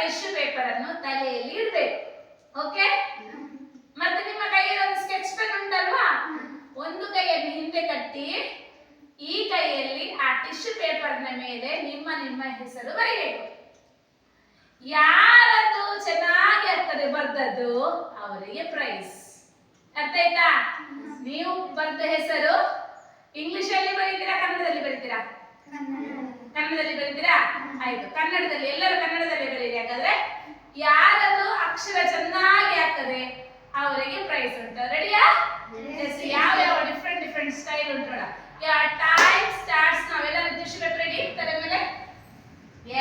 Tissue paper ಅನ್ನು ತಲೆಯಲ್ಲಿ ಇಡಬೇಕು. ಓಕೆ ಮತ್ತೆ ನಿಮ್ಮ ಕೈಯಲ್ಲಿ ಒಂದು ಸ್ಕೆಚ್ ಪೆನ್ ಉಂಟಲ್ವಾ? ಒಂದು ಕೈಯನ್ನು ಹಿಂದೆ ಕಟ್ಟಿ ಈ ಕೈಯಲ್ಲಿ ಆ ಟಿಶ್ಯೂ ಪೇಪರ್ನ ಮೇಲೆ ನಿಮ್ಮ ನಿಮ್ಮ ಹೆಸರು ಬರೆಯಬೇಕು. ಯಾರದು ಚೆನ್ನಾಗಿ ಆಗ್ತದೆ ಬರ್ದದ್ದು? ಅವರಿಗೆ ಪ್ರೈಸ್ ಅರ್ಥ ಆಯ್ತಾ? ನೀವು ಬರ್ದ ಹೆಸರು? ಇಂಗ್ಲಿಷ್ ಅಲ್ಲಿ ಬರೀತೀರಾ ಕನ್ನಡದಲ್ಲಿ ಬರೀತೀರಾ? ಕನ್ನಡದಲ್ಲಿ ಬರೀತೀರಾ? ಆಯ್ತು. ಕನ್ನಡದಲ್ಲಿ ಎಲ್ಲರೂ ಕನ್ನಡದಲ್ಲಿ ಬರೀರಿ. ಹಾಗಾದ್ರೆ ಯಾರದು ಅಕ್ಷರ ಚೆನ್ನಾಗಿ ಆಗ್ತದೆ ಅವರಿಗೆ ಪ್ರೈಸ್ ಉಂಟು. ರೆಡಿಯಾ ಯಾವ ಯಾವ ಡಿಫ್ರೆಂಟ್ ಡಿಫ್ರೆಂಟ್ ಸ್ಟೈಲ್ ಉಂಟು ಯಾ ಟೈಮ್ ಸ್ಟಾರ್ಟ್ಸ್ ನಾವೆಲ್ಲ ಟಿಶ್ಯೂ ರೆಡಿ ತಲೆ ಮೇಲೆ?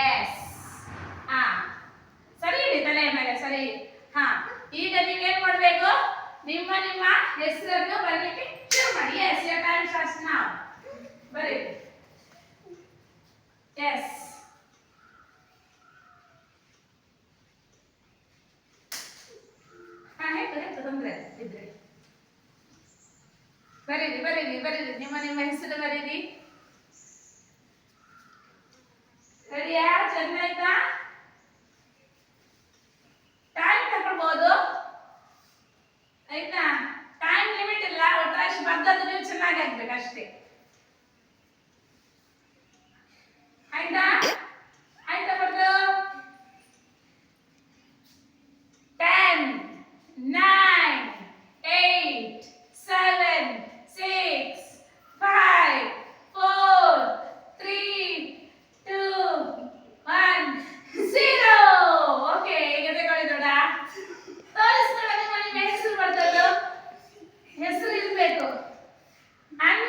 ಎಸ್ ಹಾ. ಸರಿ ಇಡಿ ತಲೆ ಮೇಲೆ ಸರಿ. ಹಾ. ಈಗ ನೀವೇನ್ ಮಾಡ್ಬೇಕು ನಿಮ್ಮ ನಿಮ್ಮ ಹೆಸರನ್ನು ಬರಲಿಕ್ಕೆ ಶುರು ಮಾಡಿ ಎಸ್ ಯಾ ಟೈಮ್ ಸ್ಟಾರ್ಟ್ಸ್ ನಾವ್ ಬರೀ ಎಸ್ ಹಾ ಹೇಳ್ತು ಹೇಳ್ತು ತೊಂದ್ರೆ ಇದ್ರೆ ಬರೀರಿ ಬರೀರಿ. ನಿಮ್ಮ ನಿಮ್ಮ ಹೆಸರು ಬರೀರಿ. ರೆಡಿಯಾ ಚೆನ್ನಾಯ್ತಾ ಟೈಮ್ ತಕೊಳ್ಬಹುದು ಆಯ್ತಾ? ಟೈಮ್ ಲಿಮಿಟ್ ಇಲ್ಲ ಒಟ್ಟಾಶಿ ಬರ್ದದ್ದು ನೀವು ಚೆನ್ನಾಗಿ ಆಗ್ಬೇಕು ಅಷ್ಟೇ. ಆಯ್ತಾ?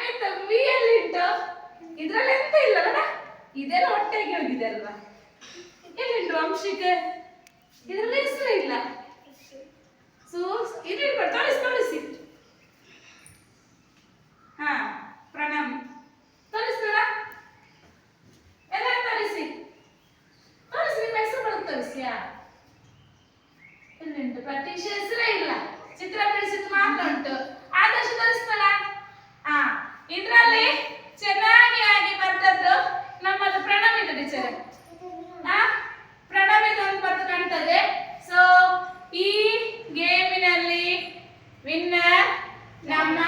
ಅನ್ವಿತ ವಿ ಅಲ್ಲಿ ಉಂಟು ಇದ್ರಲ್ಲಿ ಎಂತ ಇಲ್ಲ ನೋಡ ಇದೆಲ್ಲ ಹೊಟ್ಟೆಗೆ ಹೋಗಿದೆ ಅಲ್ವಾ? ಎಲ್ಲಿಂಟು ವಂಶಿಕ? ಇದ್ರಲ್ಲಿ ಹೆಸರು ಇಲ್ಲ. ಸೊ ಇದು ಇಟ್ಕೊಂಡು ತೋರಿಸಿ ತೋರಿಸಿ. ಹಾ, ಪ್ರಣಾಮ್. ತೋರಿಸ್ಬೇಡ ಎಲ್ಲ ತೋರಿಸಿ. ತೋರಿಸಿ, ನಿಮ್ಮ ಹೆಸರು ಬರೋದು ತೋರಿಸಿಯಾ ಎಲ್ಲಿಂಟು ಇಲ್ಲ. ಚಿತ್ರ ಬಿಡಿಸಿದ್ದು ಮಾತ್ರ ಉಂಟು ಆದರ್ಶ ತೋರಿಸ್ಬೇಡ ಹಾ ಇದ್ರಲ್ಲಿ ಚೆನ್ನಾಗಿ ಆಗಿ ಬರ್ತದ್ದು ನಮ್ಮದು ಪ್ರಣಮಿತ ಟೀಚರ್ ಹಾ ಪ್ರಣಮಿತ ಒಂದು ಬರ್ದು ಕಾಣ್ತದೆ ಸೊ ಈ ಗೇಮಿನಲ್ಲಿ ವಿನ್ನರ್ ನಮ್ಮ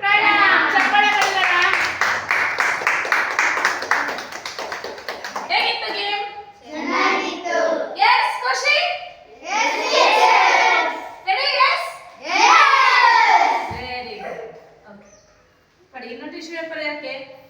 ಪ್ರಣಮ್ ಚಪ್ಪಾಳೆ ಬರೋಣ ಹೇಗಿತ್ತು ಗೇಮ್ ಚೆನ್ನಾಗಿತ್ತು ಎಸ್ ಖುಷಿ yes yes ready yes yes very good okay ಪಡಿ